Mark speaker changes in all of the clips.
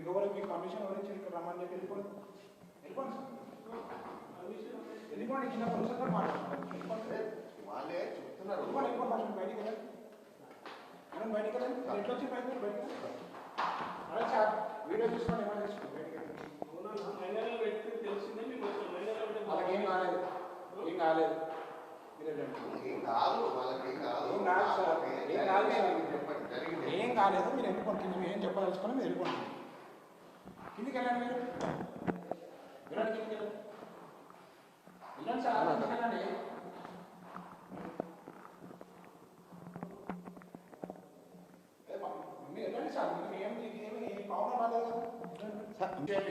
Speaker 1: మీకు ఎవరు మీకు పర్మిషన్ ఎవరు ఇచ్చారు ఇక్కడ రమ్మని చెప్పి వెళ్ళిపోండి. వెళ్ళిపోండి. చిన్న పురుషులతో మాట్లాడుతున్నారు వెళ్ళిపోండి.
Speaker 2: వాళ్ళే చెప్తున్నారు.
Speaker 1: వెళ్ళిపోండి వెళ్ళిపోండి ఫస్ట్ బయటికి వెళ్ళండి. మనం బయటికి వెళ్ళండి. ఎట్లా వచ్చి బయటకు? బయటికి. అలా సార్ వీడియో తీసుకోండి ఏమైనా బయటికి వెళ్ళండి. వాళ్ళకి ఏం కాలేదు. ఏం కాలేదు
Speaker 2: ఏం కాదు వాళ్ళకి ఏం కాదు
Speaker 1: ఏం కాదు కాలేదు మీరు వెళ్ళిపోండి. మీరు ఏం చెప్పదలుచుకొని మీరు వెళ్ళిపోండి. కిందికి వెళ్ళండి మీరు. వెళ్ళండి కిందికి వెళ్ళండి. వెళ్ళండి సార్ వెళ్ళండి. ఏ ఏం?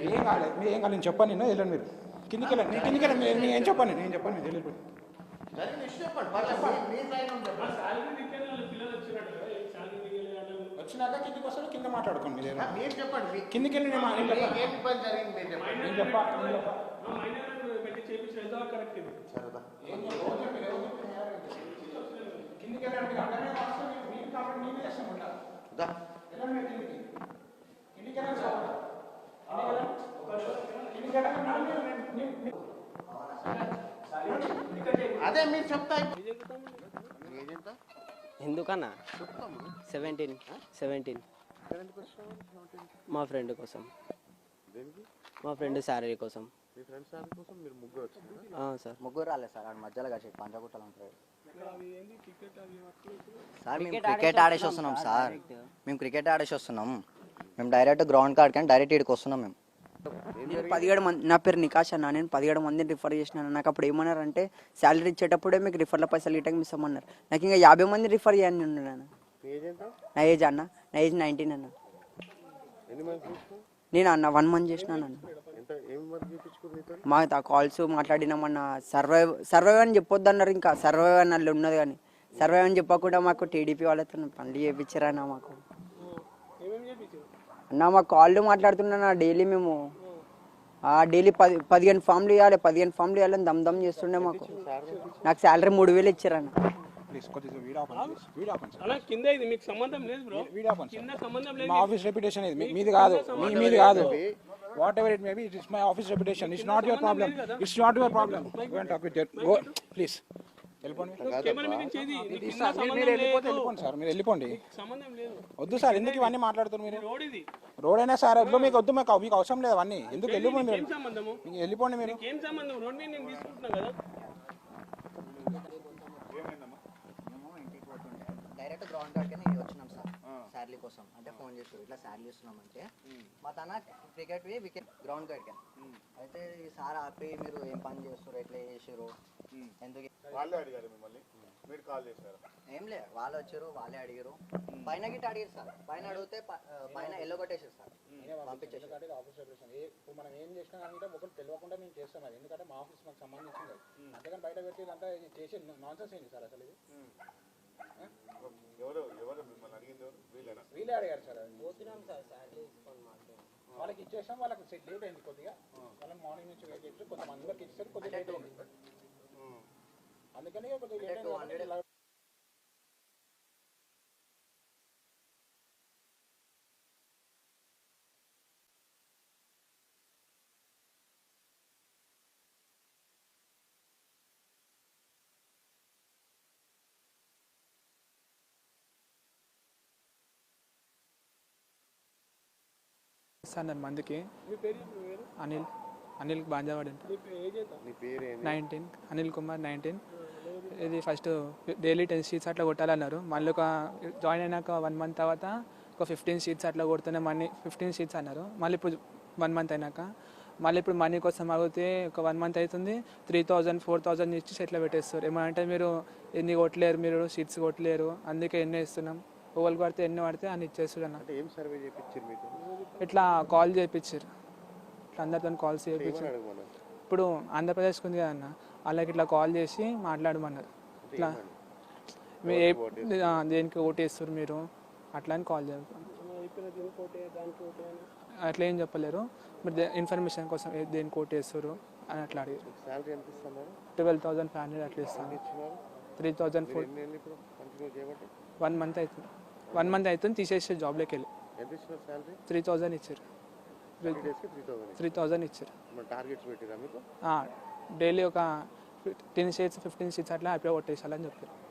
Speaker 1: ఏం కాలేదు మీరు ఏం కాలేదు నేను చెప్పాను నేను వెళ్ళండి మీరు. కిందికి వెళ్ళండి నేను కిందికి వెళ్ళండి నేను ఏం చెప్పాను నేను చెప్పాను
Speaker 2: చెప్పండి. మీ- మీ సైడ్ నుంచి చెప్పండి
Speaker 1: వచ్చినాక కిందికి వస్తాడు కింద మాట్లాడుకోండి మీరు.
Speaker 2: మీరు చెప్పండి
Speaker 1: కిందికి వెళ్ళి నేను మా- నేను చెప్పాను
Speaker 2: ఏం ఇబ్బంది జరిగింది మీరు చెప్పండి.
Speaker 1: నేను చెప్పా నేను? కిందికి వెళ్ళండి మీరు అందరినీ వస్తే మీరు మీరు కాబట్టి నేనే చేస్తాం ఉంటా
Speaker 2: దా.
Speaker 1: వెళ్ళండి మీరు కిందికి. కిందికి వెళ్ళండి సార్. కిందికి వెళ్ళండి. కిందికి వెళ్ళండి మేడం, మీరు- మీరు- మీరు-
Speaker 2: అదే మీరు చెప్తా?
Speaker 3: ఎందుకన్నా? సెవెంటీన్ సెవెంటీన్ మా ఫ్రెండ్ కోసం. మా ఫ్రెండ్ శాలరీ కోసం.
Speaker 2: సార్ కోసం మీరు ముగ్గురు వచ్చింది
Speaker 3: ఆ, సార్.
Speaker 4: ముగ్గురు రాలేదు సార్ ఆడ మధ్యలో కలిసి పంచగుట్టలు సార్ మేము క్రికెట్
Speaker 3: ఆడేసి వస్తున్నాం సార్.
Speaker 4: మేము క్రికెట్ ఆడేసి వస్తున్నాం. మేము డైరెక్ట్ గ్రౌండ్ కాడికి కానీ డైరెక్ట్ ఇక్కడికి వస్తున్నాం మేము.
Speaker 5: నేను పదిహేడు మంది నా పేరు నికాష్ అన్న. నేను పదిహేడు మందిని రిఫర్ చేసినాను నాకు అప్పుడు ఏమన్నారు అంటే శాలరీ ఇచ్చేటప్పుడే మీకు రిఫర్ల పైసలు ఇటకి మిస్ అమ్మన్నారు నాకు ఇంకా యాభై మంది రిఫర్ చేయని ఉన్నాను నా ఏజ్ అన్న. నా ఏజ్ నైన్టీన్ అన్న. నేను అన్న వన్ మంత్ చేసినాను అన్న. మా కాల్స్ మాట్లాడినామన్న సర్వైవ్ సర్వైవ్ అని చెప్పొద్దు అన్నారు ఇంకా. సర్వైవ్ అని అల్లు ఉన్నది కానీ. సర్వైవ్ అని చెప్పకుండా మాకు టీడీపీ వాళ్ళతో పనులు చేయించారన్న మాకు. అన్న మా కాళ్ళు మాట్లాడుతున్నా డైలీ మేము. ఆ డైలీ పది పదిహేను ఫామ్లు ఇవ్వాలి పదిహేను ఫామ్లు ఇవ్వాలని దమ్ దమ్ చేస్తుండే మాకు. నాకు శాలరీ మూడు వేలు ఇచ్చారన్న
Speaker 1: ప్లీజ్ కొద్దిగా వీడియో ఆపండి ప్లీజ్. వీడియో ఆపండి సార్.
Speaker 6: అలా కింద ఇది మీకు సంబంధం లేదు బ్రో.
Speaker 1: వీడియో ఆపండి
Speaker 6: కింద
Speaker 1: సార్.
Speaker 6: సంబంధం లేదు
Speaker 1: మా ఆఫీస్ రెప్యుటేషన్ ఇది. మీది కాదు. మీ మీది కాదు. Whatever it may be it is my office reputation it's not your problem it's not your problem go and talk with go please వెళ్ళిపోండి సార్, మీరు- మీరు వెళ్ళిపోతే సార్ మీరు వద్దు సార్ ఎందుకు ఇవన్నీ మాట్లాడుతున్నారు మీరు?
Speaker 6: రోడ్ ఇది.
Speaker 1: రోడ్ అయినా సార్? వద్దు మీకు వద్దు మీకు మీకు అవసరం లేదు అవన్నీ. ఎందుకు వెళ్ళిపోండి
Speaker 6: ఏం
Speaker 1: మీరు మీకు వెళ్ళిపోండి మీరు.
Speaker 6: ఏం సంబంధం? రోడ్ మీద నేను తీసుకుంటున్నా కదా.
Speaker 4: డైరెక్ట్ గ్రౌండ్ కాడికి వచ్చినాం సార్. శాలరీ కోసం. అంటే ఫోన్ చేసి ఇట్లా శాలరీ ఇస్తున్నాం అంటే మా తన క్రికెట్ వికెట్ గ్రౌండ్ కాడికి అయితే ఈ సార్ ఆపి మీరు ఏం పని చేస్తారు ఎట్లా చేసారు ఎందుకు?
Speaker 2: వాళ్ళే అడిగారు మిమ్మల్ని. మీరు కాల్ చేశారు?
Speaker 4: ఏం లే వాళ్ళు వచ్చారు వాళ్ళే అడిగారు. పైన గిట్ట అడిగారు సార్. పైన అడిగితే ప- పైన ఎల్లో కొట్టేసారు సార్. పంపించేసి
Speaker 1: ఎందుకంటే ఆఫీస్ రెప్యుటేషన్ ఏ ఇప్పుడు మనం ఏం చేసినా అంటే ఒకటి తెలియకుండా మేము చేస్తాం అది. ఎందుకంటే మా ఆఫీస్ మాకు సంబంధించింది అది. అంతేగాని బయట పెట్టి ఇదంతా చేసే నాన్సెన్స్ ఏంటి సార్ అసలు ఇది?
Speaker 2: ఎవరు ఎవరు మిమ్మల్ని అడిగింది ఎవరు? వీళ్ళేనా?
Speaker 1: వీళ్ళే అడిగారు సార్ అది. వాళ్ళకి ఇచ్చేసాం వాళ్ళకి సెట్ లేట్ అయింది కొద్దిగా. వాళ్ళకి మార్నింగ్ నుంచి వెయిట్ చేసి కొంత అందరికి ఇచ్చేసరికి కొద్దిగా లేట్ అయింది. అందుకని కొద్దిగా లేట్ అయింది కాబట్టి ఇలా
Speaker 7: ఇస్తాను మందికి
Speaker 6: మీ పేరు చెప్పు, మీ పేరు
Speaker 7: అనిల్ అనిల్ బాంజావాడ్ అంట
Speaker 6: మీ పే- ఏజ్ ఎంత
Speaker 2: నీ పేరు ఏంటి
Speaker 7: నైన్టీన్ అనిల్ కుమార్ నైన్టీన్ ఇది ఫస్ట్ డైలీ టెన్ షీట్స్ అట్లా కొట్టాలన్నారు. మళ్ళీ ఒక జాయిన్ అయినాక వన్ మంత్ తర్వాత ఒక ఫిఫ్టీన్ షీట్స్ అట్లా కొడుతూనే మనీ ఫిఫ్టీన్ షీట్స్ అన్నారు. మళ్ళీ ఇప్పుడు వన్ మంత్ అయినాక. మళ్ళీ ఇప్పుడు మనీ కోసం అడిగితే ఒక వన్ మంత్ అవుతుంది. త్రీ థౌజండ్ ఫోర్ థౌజండ్ ఇచ్చి సెట్లో పెట్టేస్తారు. ఏమంటే మీరు ఎన్ని కొట్టలేరు మీరు షీట్స్ కొట్టలేరు అందుకే ఎన్ని ఇస్తున్నాం. ఓవల్ పడితే ఎన్ని పడితే అన్ని ఇచ్చేస్తారు అన్న.
Speaker 2: అంటే ఏం సర్వే చేయించారు మీకు
Speaker 7: ఇట్లా కాల్ చేయించారు ఇట్లా అందరితో కాల్స్ చేయించారు ఇప్పుడు ఆంధ్రప్రదేశ్కి ఉంది కదా అన్న. వాళ్ళకి ఇట్లా కాల్ చేసి మాట్లాడమన్నారు. ఇట్లా మీ ఏ- దేనికి ఓటేస్తారు మీరు? అట్లా అని కాల్
Speaker 6: దీనికి దానికి అని
Speaker 7: అట్లా ఏం చెప్పలేరు. మీరు ఇన్ఫర్మేషన్ కోసం ఏ- దేనికి ఓటేస్తారు అని అట్లా అడిగారు.
Speaker 2: శాలరీ ఎంత ఇస్తున్నారు
Speaker 7: ట్వెల్వ్ థౌసండ్ ఫైవ్ హండ్రెడ్ అట్లా ఇస్తాను
Speaker 2: ఇచ్చినారు
Speaker 7: త్రీ థౌజండ్
Speaker 2: మీరు
Speaker 7: ఫోర్
Speaker 2: ఎన్ని నెలలు ఇప్పుడు కంటిన్యూ చేయబట్టి?
Speaker 7: వన్ మంత్ అవుతుంది వన్ మంత్ అవుతుంది తీసేసి జాబ్లోకి వెళ్ళి.
Speaker 2: ఎంత ఇచ్చినారు శాలరీ
Speaker 7: త్రీ థౌజండ్ ఇచ్చారు.
Speaker 2: డేస్కి త్రీ థౌసండ్
Speaker 7: త్రీ థౌజండ్ ఇచ్చారు.
Speaker 2: మన టార్గెట్స్ పెట్టిరా మీకు?
Speaker 7: డైలీ ఒక టెన్ సీట్స్ ఫిఫ్టీన్ సీట్స్ అట్లా అప్లై కొట్టేసాలని చెప్పారు.